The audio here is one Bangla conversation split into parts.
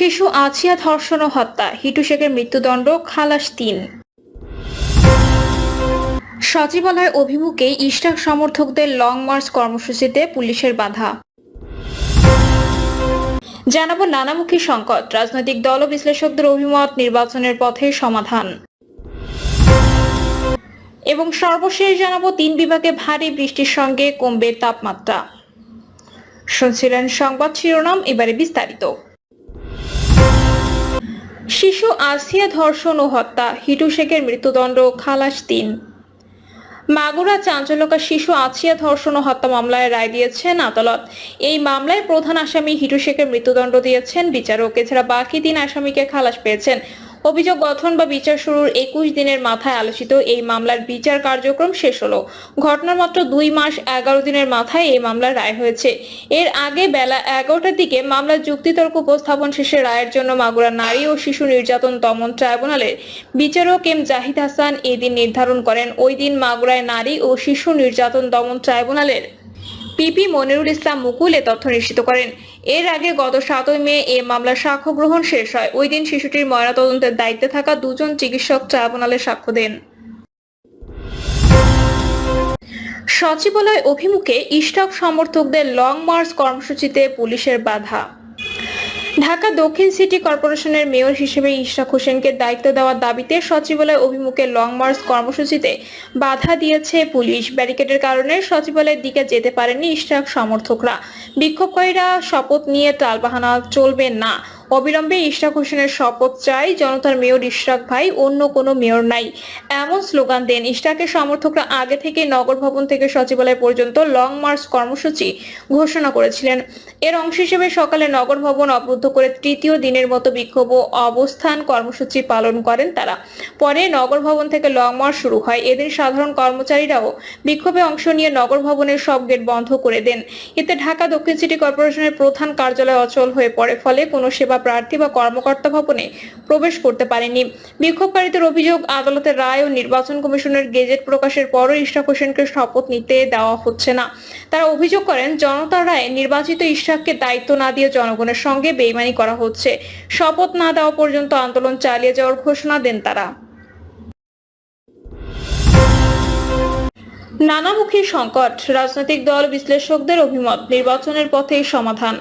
শিশু আছিয়া ধর্ষণ ও হত্যা, হিটু শেখের মৃত্যুদণ্ড, খালাস তিন। সচিবালয় অভিমুখে ইস্টাক সমর্থকদের লং মার্চ কর্মসূচিতে পুলিশের বাধা। জানাব নানামুখী সংকট, রাজনৈতিক দল ও বিশ্লেষকদের অভিমত, নির্বাচনের পথে সমাধান। এবং সর্বশেষ জানাব তিন বিভাগে ভারী বৃষ্টির সঙ্গে কমবে তাপমাত্রা। শুনছিলেন সংবাদ শিরোনাম, এবারে বিস্তারিত। শিশু আসিয়া ধর্ষণ ও হত্যা, হিটু শেখের মৃত্যুদণ্ড, খালাস তিন। মাগুরা চাঞ্চল্যকা শিশু আছিয়া ধর্ষণ ও হত্যা মামলায় রায় দিয়েছেন আদালত। এই মামলায় প্রধান আসামি হিটু শেখের মৃত্যুদণ্ড দিয়েছেন বিচারক, এছাড়া বাকি তিন আসামিকে খালাস পেয়েছেন অভিযোগ গঠন বা বিচার শুরুর একুশ দিনের মাথায় আলোচিত এই মামলার বিচার কার্যক্রম শেষ হলো। ঘটনার মাত্র দুই মাস এগারো দিনের মাথায় এই মামলার রায় হয়েছে। এর আগে বেলা এগারোটার দিকে মামলার যুক্তিতর্ক উপস্থাপন শেষে রায়ের জন্য মাগুরা নারী ও শিশু নির্যাতন দমন ট্রাইব্যুনালের বিচারক এম জাহিদ হাসান এদিন নির্ধারণ করেন। ওই দিন মাগুরায় নারী ও শিশু নির্যাতন দমন ট্রাইব্যুনালের পিপি মনিরুল ইসলাম মুকুল এ তথ্য নিশ্চিত করেন। এর আগে গত সাতই মে এ মামলার সাক্ষ্য গ্রহণ শেষ হয়। ওই দিন শিশুটির ময়নাতদন্তের দায়িত্বে থাকা দুজন চিকিৎসক ট্রাইব্যুনালে সাক্ষ্য দেন। সচিবালয় অভিমুখে ইস্টক সমর্থকদের লং মার্চ কর্মসূচিতে পুলিশের বাধা। ঢাকা দক্ষিণ সিটি কর্পোরেশনের মেয়র হিসেবে ইশরাক হোসেনকে দায়িত্ব দেওয়ার দাবিতে সচিবালয় অভিমুখে লং মার্চ কর্মসূচিতে বাধা দিয়েছে পুলিশ। ব্যারিকেডের কারণে সচিবালয়ের দিকে যেতে পারেনি ইশরাক সমর্থকরা। বিক্ষোভকারীরা শপথ নিয়ে টালবাহানা চলবে না। অবিলম্বে ইশরাক হোসেনের শপথ চাই। জনতার মেয়র ইশরাক ভাই, অন্য কোনো মেয়র নাই। এমন স্লোগান দেন ইশরাকের সমর্থকরা আগে থেকে নগর ভবন থেকে সচিবালয় পর্যন্ত লং মার্চ কর্মসূচি ঘোষণা করেছিলেন। এর অংশ হিসেবে সকালে নগর ভবন অবরুদ্ধ করে তৃতীয় দিনের মতো বিক্ষোভ ও অবস্থান কর্মসূচি পালন করেন তারা। পরে নগর ভবন থেকে লং মার্চ শুরু হয়। এদিন সাধারণ কর্মচারীরাও বিক্ষোভে অংশ নিয়ে নগর ভবনের সব গেট বন্ধ করে দেন। এতে ঢাকা দক্ষিণ সিটি কর্পোরেশনের প্রধান কার্যালয় অচল হয়ে পড়ে, ফলে কোনো সেবা প্রার্থী বা কর্মকর্তা ভবনে প্রবেশ করতে পারেনি বিক্ষোভকারীদের অভিযোগ, আদালতের রায় ও নির্বাচন কমিশনের গেজেট প্রকাশের পরও ইশরাক হোসেনকে শপথ নিতে দেওয়া হচ্ছে না। তারা অভিযোগ করেন, জনতার রায়ে নির্বাচিত ইশরাককে দায়িত্ব না দিয়ে জনগণের সঙ্গে বেইমানি করা হচ্ছে। শপথ না দেওয়া পর্যন্ত আন্দোলন চালিয়ে যাওয়ার ঘোষণা দেন তারা। নানামুখী সংকট, রাজনৈতিক দল বিশ্লেষকদের অভিমত, নির্বাচনের পথে সমাধান।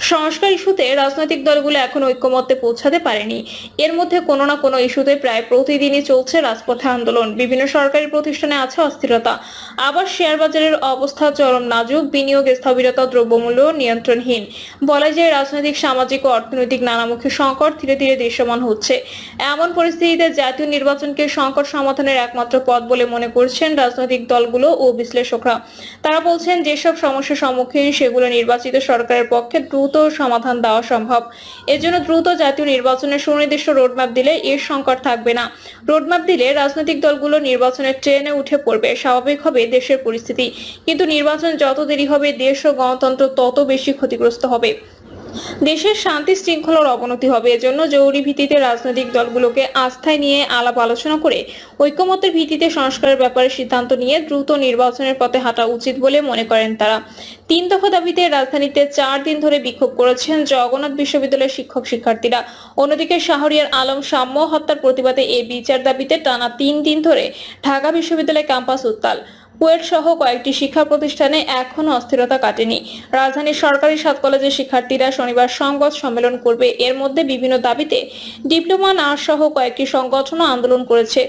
সংস্কার ইস্যুতে রাজনৈতিক দলগুলো এখন ঐক্যমত্যে পৌঁছাতে পারেনি। এর মধ্যে কোনো না কোনো ইস্যুতে প্রায় প্রতিদিনই চলছে রাজপথে আন্দোলন। বিভিন্ন সরকারি প্রতিষ্ঠানে আছে অস্থিরতা। আবার শেয়ার বাজারের অবস্থা চরম নাজুক, বিনিয়োগ স্থবিরতা, দ্রব্যমূল্য নিয়ন্ত্রণহীন। বলা যায় রাজনৈতিক, সামাজিক ও অর্থনৈতিক নানামুখী সংকট ধীরে ধীরে দৃশ্যমান হচ্ছে। এমন পরিস্থিতিতে জাতীয় নির্বাচনকে সংকট সমাধানের একমাত্র পথ বলে মনে করছেন রাজনৈতিক দলগুলো ও বিশ্লেষকরা। তারা বলছেন, যেসব সমস্যার সম্মুখীন সেগুলো নির্বাচিত সরকারের পক্ষে দ্রুত সমাধান দেওয়া সম্ভব। এজন্য দ্রুত জাতীয় নির্বাচনের সুনির্দিষ্ট রোডম্যাপ দিলে এর সংকট থাকবে না। রোডম্যাপ দিলে রাজনৈতিক দলগুলো নির্বাচনের ট্রেনে উঠে পড়বে। স্বাভাবিক হবে দেশের পরিস্থিতি। কিন্তু নির্বাচন যত দেরি হবে, দেশ ও গণতন্ত্র তত বেশি ক্ষতিগ্রস্ত হবে। দেশের শান্তি শৃঙ্খলার অবনতি হবে। এজন্য জরুরি ভিত্তিতে রাজনৈতিক দলগুলোকে আস্থায় নিয়ে আলাপ আলোচনা করে ঐক্যমতের ভিত্তিতে সংস্কারের ব্যাপারে সিদ্ধান্ত নিয়ে দ্রুত নির্বাচনের পথে হাঁটা উচিত বলে মনে করেন তারা। তিন দফা দাবিতে রাজধানীতে চার দিন ধরে বিক্ষোভ করেছেন জগন্নাথ বিশ্ববিদ্যালয়ের শিক্ষক শিক্ষার্থীরা। অন্যদিকে শাহরিয়ার আলম সাম্য হত্যার প্রতিবাদে এই বিচার দাবিতে টানা তিন দিন ধরে ঢাকা বিশ্ববিদ্যালয় ক্যাম্পাস উত্তাল। কুয়েট সহ কয়েকটি শিক্ষা প্রতিষ্ঠানে এখনও অস্থিরতা কাটেনি। রাজধানীর সরকারি সাত কলেজের শিক্ষার্থীরা শনিবার সংবাদ সম্মেলন করবে। এর মধ্যে বিভিন্ন দাবিতে ডিপ্লোমা নার্স সহ কয়েকটি সংগঠনও আন্দোলন করেছে।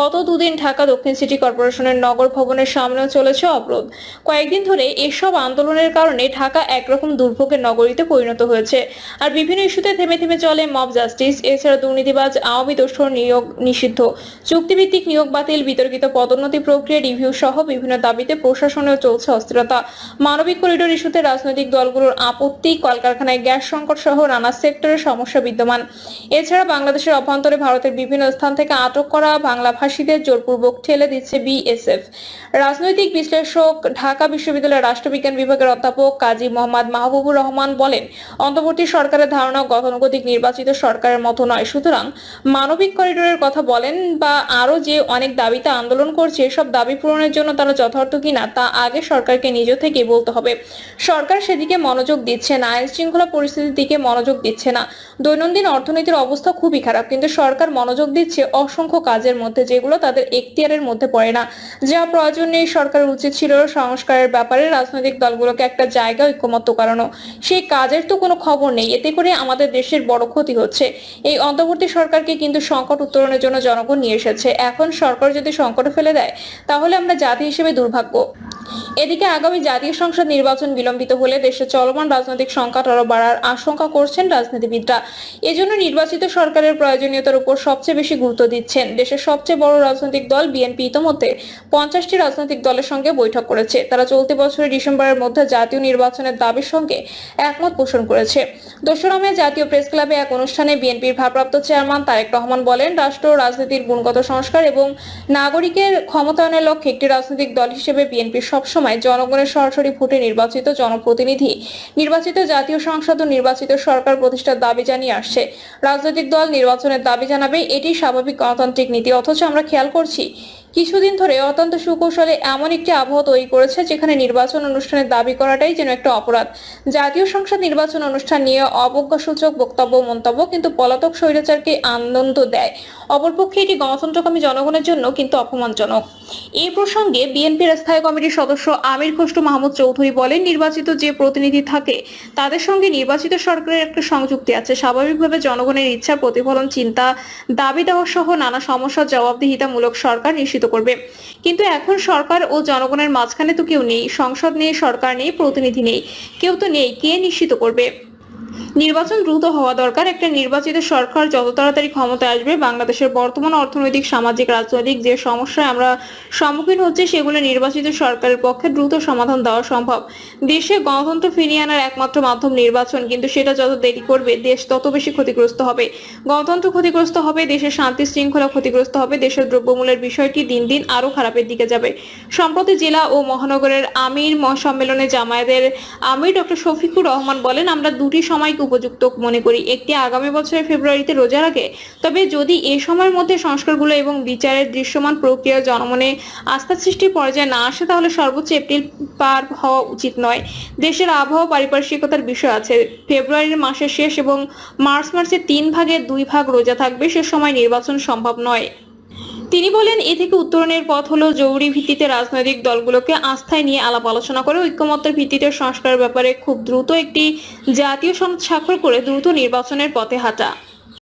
গত দুদিন ঢাকা দক্ষিণ সিটি কর্পোরেশনের নগর ভবনের সামনেও চলেছে অবরোধ। কয়েকদিন ধরে এসব আন্দোলনের কারণে ঢাকা একরকম দুর্ভোগের নগরীতে পরিণত হয়েছে। আর বিভিন্ন ইস্যুতে থেমে থেমে চলে মব জাস্টিস। এছাড়া দুর্নীতিবাজ আওয়ামী দোষর নিয়োগ নিষিদ্ধ। চুক্তিভিত্তিক নিয়োগ বাতিল, বিতর্কিত পদোন্নতি প্রক্রিয়া, রিভিউ সহ বিভিন্ন দাবিতে প্রশাসনেও চলছে অস্থিরতা। মানবিক করিডোর ইস্যুতে রাজনৈতিক দলগুলোর আপত্তি, কলকারখানায় গ্যাস সংকট সহ নানা সেক্টরের সমস্যা বিদ্যমান। এছাড়া বাংলাদেশের অভ্যন্তরে ভারতের বিভিন্ন স্থান থেকে আটক করা বাংলা ভাষীদের জোরপূর্বক ঠেলে দিচ্ছে বিএসএফ। রাজনৈতিক বিশ্লেষক ঢাকা বিশ্ববিদ্যালয়ের রাষ্ট্রবিজ্ঞান বিভাগের অধ্যাপক কাজী মোহাম্মদ মাহবুবুর রহমান বলেন, অন্তর্বর্তী সরকারের ধারণা গতানুগতিক নির্বাচিত সরকারের মতো নয়। সুতরাং মানবিক করিডোরের কথা বলেন বা আরও যে অনেক দাবিতে আন্দোলন করছে সব দাবি পূরণের জন্য তারা তারা যথার্থ কিনা তা আগে সরকারকে নিজ থেকে বলতে হবে। সরকার সেদিকে মনোযোগ দিচ্ছে না, আইন শৃঙ্খলা পরিস্থিতির দিকে মনোযোগ দিচ্ছে না। দৈনন্দিন অর্থনীতির অবস্থা খুবই খারাপ, কিন্তু সরকার মনোযোগ দিচ্ছে অসংখ্য কাজের মধ্যে যেগুলো তাদের এখতিয়ারের মধ্যে পড়ে না। যা প্রয়োজন নেই সরকারের উচিত ছিল সংস্কারের ব্যাপারে রাজনৈতিক দলগুলোকে একটা জায়গা ঐক্যমত্য করানো। সেই কাজের তো কোনো খবর নেই, এতে করে আমাদের দেশের বড় ক্ষতি হচ্ছে। এই অন্তর্বর্তী সরকারকে কিন্তু সংকট উত্তরণের জন্য জনগণ নিয়ে এসেছে। এখন সরকার যদি সংকটে ফেলে দেয়, তাহলে আমরা জাতি হিসেবে দুর্ভাগ্য। এদিকে আগামী জাতীয় সংসদ নির্বাচন বিলম্বিত হলে দেশে চলমান রাজনৈতিক সংকট আরও বাড়ার আশঙ্কা করছেন রাজনীতিবিদরা। এজন্য নির্বাচিত সরকারের প্রয়োজনীয়তার উপর সবচেয়ে বেশি গুরুত্ব দিচ্ছেন দেশের সবচেয়ে বড় রাজনৈতিক দল বিএনপি। ইতোমধ্যে পঞ্চাশটি রাজনৈতিক দলের সঙ্গে বৈঠক করেছে। তারা চলতি বছরের ডিসেম্বরের মধ্যে জাতীয় নির্বাচনের দাবির সঙ্গে একমত পোষণ করেছে। দোসরা মে জাতীয় প্রেস ক্লাবে এক অনুষ্ঠানে বিএনপির ভারপ্রাপ্ত চেয়ারম্যান তারেক রহমান বলেন, রাষ্ট্র রাজনীতির গুণগত সংস্কার এবং নাগরিকের ক্ষমতায়নের লক্ষ্যে একটি রাজনৈতিক দল হিসেবে বিএনপি সবসময় জনগণের সরাসরি ভোটে নির্বাচিত জনপ্রতিনিধি, নির্বাচিত জাতীয় সংসদ ও নির্বাচিত সরকার প্রতিষ্ঠার দাবি জানিয়ে আসছে। রাজনৈতিক দল নির্বাচনের দাবি জানাবে, এটি স্বাভাবিক গণতান্ত্রিক নীতি। অথচ আমরা খেয়াল করছি কিছুদিন ধরে অত্যন্ত সুকৌশলে এমন একটি আবহাওয়া তৈরি করেছে যেখানে নির্বাচন অনুষ্ঠানের দাবি করাটাই যেন একটা অপরাধ। জাতীয় সংসদ নির্বাচন অনুষ্ঠান নিয়ে অবজ্ঞাসূচক বক্তব্য মন্তব্য কিন্তু পলাতক স্বৈরাচারকে আনন্দ দেয়। অপরপক্ষে এটি গণতন্ত্রকামী জনগণের জন্য কিন্তু অপমানজনক। এই প্রসঙ্গে বিএনপির স্থায়ী কমিটির সদস্য আমির খসরু মাহমুদ চৌধুরী বলেন, নির্বাচিত যে প্রতিনিধি থাকে, তাদের সঙ্গে নির্বাচিত সরকারের একটা সংযুক্তি আছে। স্বাভাবিকভাবে জনগণের ইচ্ছা, প্রতিফলন, চিন্তা দাবি দেওয়া সহ নানা সমস্যার জবাবদিহিতামূলক সরকার নিশ্চিত করবে। কিন্তু এখন সরকার ও জনগণের মাঝখানে তো কেউ নেই। সংসদ নেই, সরকার নেই, প্রতিনিধি নেই। কেউ তো নেই, কে নিশ্চিত করবে? নির্বাচন দ্রুত হওয়া দরকার। একটা নির্বাচিত সরকার যত তাড়াতাড়ি ক্ষমতায় আসবে, বাংলাদেশের বর্তমান অর্থনৈতিক, সামাজিক, রাজনৈতিক যে সমস্যায় আমরা সম্মুখীন হচ্ছে, সেগুলো নির্বাচিত সরকারের পক্ষে দ্রুত সমাধান দেওয়া সম্ভব। দেশে গণতন্ত্র ফিরিয়ে আনার একমাত্র মাধ্যম নির্বাচন, কিন্তু সেটা যত দেরি করবে, দেশ তত বেশি ক্ষতিগ্রস্ত হবে। গণতন্ত্র ক্ষতিগ্রস্ত হবে, দেশের শান্তি শৃঙ্খলা ক্ষতিগ্রস্ত হবে, দেশের দ্রব্যমূল্যের বিষয়টি দিন দিন আরও খারাপের দিকে যাবে। সম্প্রতি জেলা ও মহানগরের আমির সম্মেলনে জামায়াতের আমির ডক্টর শফিকুর রহমান বলেন, আমরা দুটি সময়কে উপযুক্ত মনে করি। একটি আগামী বছরের ফেব্রুয়ারিতে রোজা আগে তবে যদি এ সময়ের মধ্যে সংস্কারগুলো এবং বিচারের দৃশ্যমান প্রক্রিয়া জনমনে আস্থা সৃষ্টির পর্যায়ে না আসে, তাহলে সর্বোচ্চ এপ্রিল পার হওয়া উচিত নয়। দেশের আবহাওয়া পারিপার্শ্বিকতার বিষয় আছে। ফেব্রুয়ারির মাসের শেষ এবং মার্চ মাসের তিন ভাগের দুই ভাগ রোজা থাকবে। সে সময় নির্বাচন সম্ভব নয়। তিনি বলেন, এ থেকে উত্তরণের পথ হলো জরুরি ভিত্তিতে রাজনৈতিক দলগুলোকে আস্থায় নিয়ে আলাপ আলোচনা করে ঐক্যমত্যের ভিত্তিতে সংস্কার ব্যাপারে খুব দ্রুত একটি জাতীয় সনদ স্বাক্ষর করে দ্রুত নির্বাচনের পথে হাঁটা।